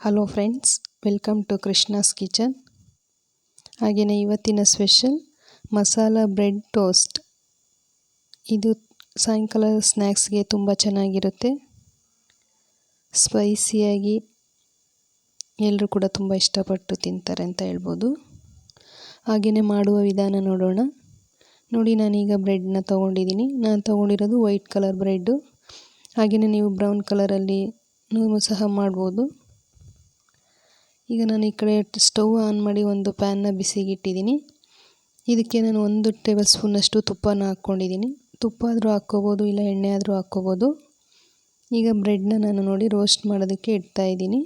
Hello friends welcome to Krishna's kitchen ಹಾಗೆಯೇ ಇವತ್ತಿನ special masala bread toast ಇದು ಸಾಯಂಕಾಲ ಸ್ನ್ಯಾಕ್ಸ್ಗೆ ತುಂಬ ಚೆನ್ನಾಗಿರುತ್ತೆ. ಸ್ಪೈಸಿಯಾಗಿ ಎಲ್ಲರೂ ಕೂಡ ತುಂಬ ಇಷ್ಟಪಟ್ಟು ತಿಂತಾರೆ ಅಂತ ಹೇಳ್ಬೋದು. ಹಾಗೆಯೇ ಮಾಡುವ ವಿಧಾನ ನೋಡೋಣ. ನೋಡಿ ನಾನೀಗ ಬ್ರೆಡ್ನ ತೊಗೊಂಡಿದ್ದೀನಿ. ನಾನು ತೊಗೊಂಡಿರೋದು ವೈಟ್ ಕಲರ್ ಬ್ರೆಡ್ಡು ಹಾಗೆಯೇ ನೀವು ಬ್ರೌನ್ ಕಲರಲ್ಲಿ ಸಹ ಮಾಡ್ಬೋದು. ಈಗ ನಾನು ಈ ಕಡೆ ಸ್ಟವ್ ಆನ್ ಮಾಡಿ ಒಂದು ಪ್ಯಾನ್ನ ಬಿಸಿಗೆ ಇಟ್ಟಿದ್ದೀನಿ ಇದಕ್ಕೆ ನಾನು ಒಂದು ಟೇಬಲ್ ಸ್ಪೂನಷ್ಟು ತುಪ್ಪನ ಹಾಕ್ಕೊಂಡಿದ್ದೀನಿ. ತುಪ್ಪ ಆದರೂ ಹಾಕ್ಕೋಬೋದು, ಇಲ್ಲ ಎಣ್ಣೆ ಆದರೂ ಹಾಕ್ಕೋಬೋದು. ಈಗ ಬ್ರೆಡ್ನ ನಾನು ನೋಡಿ ರೋಸ್ಟ್ ಮಾಡೋದಕ್ಕೆ ಇಡ್ತಾ ಇದ್ದೀನಿ.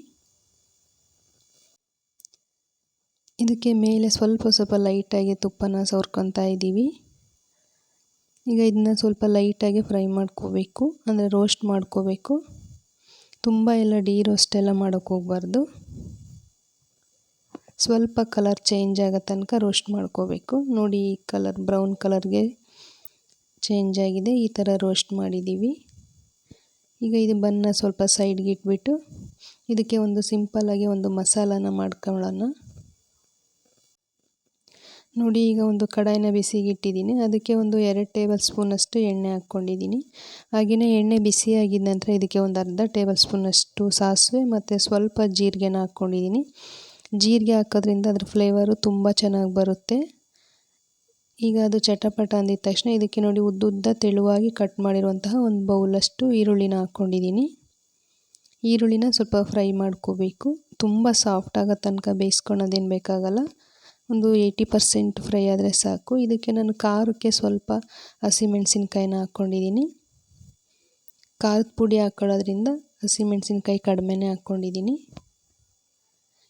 ಇದಕ್ಕೆ ಮೇಲೆ ಸ್ವಲ್ಪ ಸ್ವಲ್ಪ ಲೈಟಾಗಿ ತುಪ್ಪನ ಸವರ್ಕೊತಾ ಇದ್ದೀವಿ. ಈಗ ಇದನ್ನ ಸ್ವಲ್ಪ ಲೈಟಾಗಿ ಫ್ರೈ ಮಾಡ್ಕೋಬೇಕು, ಅಂದರೆ ರೋಸ್ಟ್ ಮಾಡ್ಕೋಬೇಕು. ತುಂಬ ಎಲ್ಲ ಡೀ ರೋಸ್ಟ್ ಎಲ್ಲ ಮಾಡೋಕ್ಕೆ ಹೋಗ್ಬಾರ್ದು. ಸ್ವಲ್ಪ ಕಲರ್ ಚೇಂಜ್ ಆಗೋ ತನಕ ರೋಸ್ಟ್ ಮಾಡ್ಕೋಬೇಕು. ನೋಡಿ ಈ ಕಲರ್ ಬ್ರೌನ್ ಕಲರ್ಗೆ ಚೇಂಜ್ ಆಗಿದೆ. ಈ ಥರ ರೋಸ್ಟ್ ಮಾಡಿದ್ದೀವಿ ಈಗ ಇದು ಬನ್ನ ಸ್ವಲ್ಪ ಸೈಡ್ಗೆ ಇಟ್ಬಿಟ್ಟು ಇದಕ್ಕೆ ಒಂದು ಸಿಂಪಲ್ಲಾಗಿ ಒಂದು ಮಸಾಲಾನ ಮಾಡ್ಕೊಳ್ಳೋಣ. ನೋಡಿ ಈಗ ಒಂದು ಕಡಾಯಿನ ಬಿಸಿಗೆ ಇಟ್ಟಿದ್ದೀನಿ. ಅದಕ್ಕೆ ಒಂದು ಎರಡು ಟೇಬಲ್ ಸ್ಪೂನಷ್ಟು ಎಣ್ಣೆ ಹಾಕ್ಕೊಂಡಿದ್ದೀನಿ. ಹಾಗೆಯೇ ಎಣ್ಣೆ ಬಿಸಿಯಾಗಿದ ನಂತರ ಇದಕ್ಕೆ ಒಂದು ಅರ್ಧ ಟೇಬಲ್ ಸ್ಪೂನಷ್ಟು ಸಾಸಿವೆ ಮತ್ತು ಸ್ವಲ್ಪ ಜೀರಿಗೆನ ಹಾಕ್ಕೊಂಡಿದ್ದೀನಿ. ಜೀರಿಗೆ ಹಾಕೋದ್ರಿಂದ ಅದ್ರ ಫ್ಲೇವರು ತುಂಬ ಚೆನ್ನಾಗಿ ಬರುತ್ತೆ. ಈಗ ಅದು ಚಟಪಟ ಅಂದಿದ ತಕ್ಷಣ ಇದಕ್ಕೆ ನೋಡಿ ಉದ್ದುದ್ದ ತೆಳುವಾಗಿ ಕಟ್ ಮಾಡಿರುವಂತಹ ಒಂದು ಬೌಲಷ್ಟು ಈರುಳ್ಳಿನ ಹಾಕ್ಕೊಂಡಿದ್ದೀನಿ ಈರುಳ್ಳಿನ ಸ್ವಲ್ಪ ಫ್ರೈ ಮಾಡ್ಕೋಬೇಕು. ತುಂಬ ಸಾಫ್ಟ್ ಆಗೋ ತನಕ ಬೇಯಿಸ್ಕೊಳೋದೇನು ಬೇಕಾಗಲ್ಲ. ಒಂದು ಏಯ್ಟಿ ಪರ್ಸೆಂಟ್ ಫ್ರೈ ಆದರೆ ಸಾಕು. ಇದಕ್ಕೆ ನಾನು ಖಾರಕ್ಕೆ ಸ್ವಲ್ಪ ಹಸಿಮೆಣ್ಸಿನ್ಕಾಯಿನ ಹಾಕ್ಕೊಂಡಿದ್ದೀನಿ ಖಾರದ ಪುಡಿ ಹಾಕ್ಕೊಳ್ಳೋದ್ರಿಂದ ಹಸಿಮೆಣ್ಸಿನ್ಕಾಯಿ ಕಡಿಮೆನೇ ಹಾಕ್ಕೊಂಡಿದ್ದೀನಿ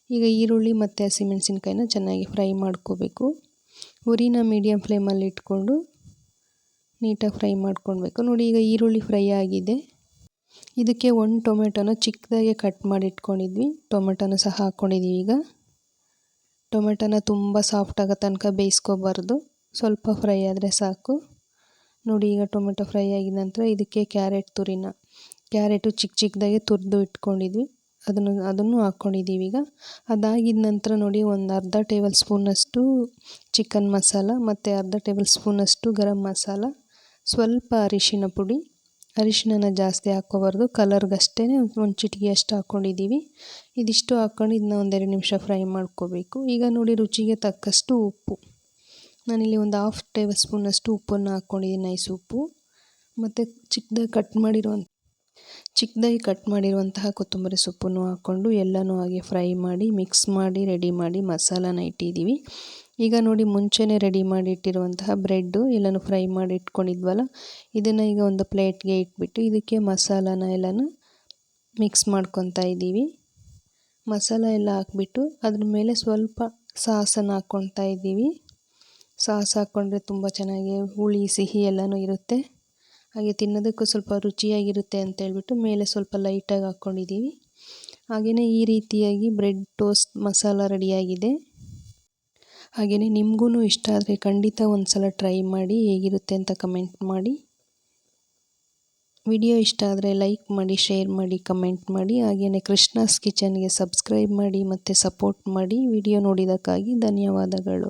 ಈಗ ಈರುಳ್ಳಿ ಮತ್ತು ಹಸಿಮೆಣಸಿನ್ಕಾಯಿನ ಚೆನ್ನಾಗಿ ಫ್ರೈ ಮಾಡ್ಕೋಬೇಕು. ಉರಿನ ಮೀಡಿಯಮ್ ಫ್ಲೇಮಲ್ಲಿ ಇಟ್ಕೊಂಡು ನೀಟಾಗಿ ಫ್ರೈ ಮಾಡ್ಕೊಳ್ಬೇಕು. ನೋಡಿ, ಈಗ ಈರುಳ್ಳಿ ಫ್ರೈ ಆಗಿದೆ. ಇದಕ್ಕೆ ಒಂದು ಟೊಮೆಟೊನ ಚಿಕ್ಕದಾಗೆ ಕಟ್ ಮಾಡಿ ಇಟ್ಕೊಂಡಿದ್ವಿ. ಟೊಮೆಟೊನ ಸಹ ಹಾಕ್ಕೊಂಡಿದ್ವಿ ಈಗ. ಟೊಮೆಟೊನ ತುಂಬ ಸಾಫ್ಟಾಗೋ ತನಕ ಬೇಯಿಸ್ಕೋಬಾರ್ದು. ಸ್ವಲ್ಪ ಫ್ರೈ ಆದರೆ ಸಾಕು. ನೋಡಿ, ಈಗ ಟೊಮೆಟೊ ಫ್ರೈ ಆಗಿದ ನಂತರ ಇದಕ್ಕೆ ಕ್ಯಾರೆಟ್ ತುರಿನ. ಕ್ಯಾರೆಟು ಚಿಕ್ಕ ಚಿಕ್ಕದಾಗಿ ತುರಿದು ಇಟ್ಕೊಂಡಿದ್ವಿ. ಅದನ್ನು ಅದನ್ನು ಹಾಕ್ಕೊಂಡಿದ್ದೀವಿ ಈಗ ಅದಾಗಿದ ನಂತರ ನೋಡಿ ಒಂದು ಅರ್ಧ ಟೇಬಲ್ ಸ್ಪೂನಷ್ಟು ಚಿಕನ್ ಮಸಾಲ ಮತ್ತು ಅರ್ಧ ಟೇಬಲ್ ಸ್ಪೂನಷ್ಟು ಗರಂ ಮಸಾಲ, ಸ್ವಲ್ಪ ಅರಿಶಿನ ಪುಡಿ. ಅರಿಶಿನ ಜಾಸ್ತಿ ಹಾಕ್ಕೋಬಾರ್ದು. ಕಲರ್ಗಷ್ಟೇ ಒಂದು ಚಿಟಿಕೆ ಅಷ್ಟು ಹಾಕ್ಕೊಂಡಿದ್ದೀವಿ ಇದಿಷ್ಟು ಹಾಕ್ಕೊಂಡು ಇದನ್ನ ಒಂದೆರಡು ನಿಮಿಷ ಫ್ರೈ ಮಾಡ್ಕೋಬೇಕು. ಈಗ ನೋಡಿ ರುಚಿಗೆ ತಕ್ಕಷ್ಟು ಉಪ್ಪು. ನಾನಿಲ್ಲಿ ಒಂದು ಹಾಫ್ ಟೇಬಲ್ ಸ್ಪೂನಷ್ಟು ಉಪ್ಪನ್ನು ಹಾಕ್ಕೊಂಡಿದ್ದೀನಿ ನೈಸ್ ಉಪ್ಪು. ಮತ್ತು ಚಿಕ್ಕದಾಗಿ ಕಟ್ ಮಾಡಿರುವಂಥ ಚಿಕ್ಕದಾಗಿ ಕಟ್ ಮಾಡಿರುವಂತಹ ಕೊತ್ತಂಬರಿ ಸೊಪ್ಪನ್ನು ಹಾಕ್ಕೊಂಡು ಎಲ್ಲನೂ ಹಾಗೆ ಫ್ರೈ ಮಾಡಿ, ಮಿಕ್ಸ್ ಮಾಡಿ, ರೆಡಿ ಮಾಡಿ ಮಸಾಲಾನ ಇಟ್ಟಿದ್ದೀವಿ ಈಗ ನೋಡಿ ಮುಂಚೆನೇ ರೆಡಿ ಮಾಡಿ ಇಟ್ಟಿರುವಂತಹ ಬ್ರೆಡ್ಡು ಎಲ್ಲನೂ ಫ್ರೈ ಮಾಡಿ ಇಟ್ಕೊಂಡಿದ್ವಲ್ಲ, ಇದನ್ನು ಈಗ ಒಂದು ಪ್ಲೇಟ್ಗೆ ಇಟ್ಬಿಟ್ಟು ಇದಕ್ಕೆ ಮಸಾಲಾನ ಎಲ್ಲನೂ ಮಿಕ್ಸ್ ಮಾಡ್ಕೊತಾ ಇದ್ದೀವಿ. ಮಸಾಲ ಎಲ್ಲ ಹಾಕ್ಬಿಟ್ಟು ಅದ್ರ ಮೇಲೆ ಸ್ವಲ್ಪ ಸಾಸನ್ನು ಹಾಕ್ಕೊತಾ ಇದ್ದೀವಿ. ಸಾಸ್ ಹಾಕ್ಕೊಂಡ್ರೆ ತುಂಬ ಚೆನ್ನಾಗಿ ಹುಳಿ, ಸಿಹಿ ಎಲ್ಲನೂ ಇರುತ್ತೆ. ಹಾಗೆ ತಿನ್ನೋದಕ್ಕೂ ಸ್ವಲ್ಪ ರುಚಿಯಾಗಿರುತ್ತೆ ಅಂತ ಹೇಳ್ಬಿಟ್ಟು ಮೇಲೆ ಸ್ವಲ್ಪ ಲೈಟಾಗಿ ಹಾಕ್ಕೊಂಡಿದ್ದೀವಿ. ಹಾಗೆಯೇ ಈ ರೀತಿಯಾಗಿ ಬ್ರೆಡ್ ಟೋಸ್ಟ್ ಮಸಾಲ ರೆಡಿಯಾಗಿದೆ ಹಾಗೆಯೇ ನಿಮಗೂ ಇಷ್ಟ ಆದರೆ ಖಂಡಿತ ಒಂದು ಸಲ ಟ್ರೈ ಮಾಡಿ ಹೇಗಿರುತ್ತೆ ಅಂತ ಕಮೆಂಟ್ ಮಾಡಿ. ವಿಡಿಯೋ ಇಷ್ಟ ಆದರೆ ಲೈಕ್ ಮಾಡಿ ಶೇರ್ ಮಾಡಿ ಕಮೆಂಟ್ ಮಾಡಿ. ಹಾಗೆಯೇ ಕೃಷ್ಣಾಸ್ ಕಿಚನ್ಗೆ ಸಬ್ಸ್ಕ್ರೈಬ್ ಮಾಡಿ ಮತ್ತು ಸಪೋರ್ಟ್ ಮಾಡಿ. ವಿಡಿಯೋ ನೋಡಿದ್ದಕ್ಕಾಗಿ ಧನ್ಯವಾದಗಳು.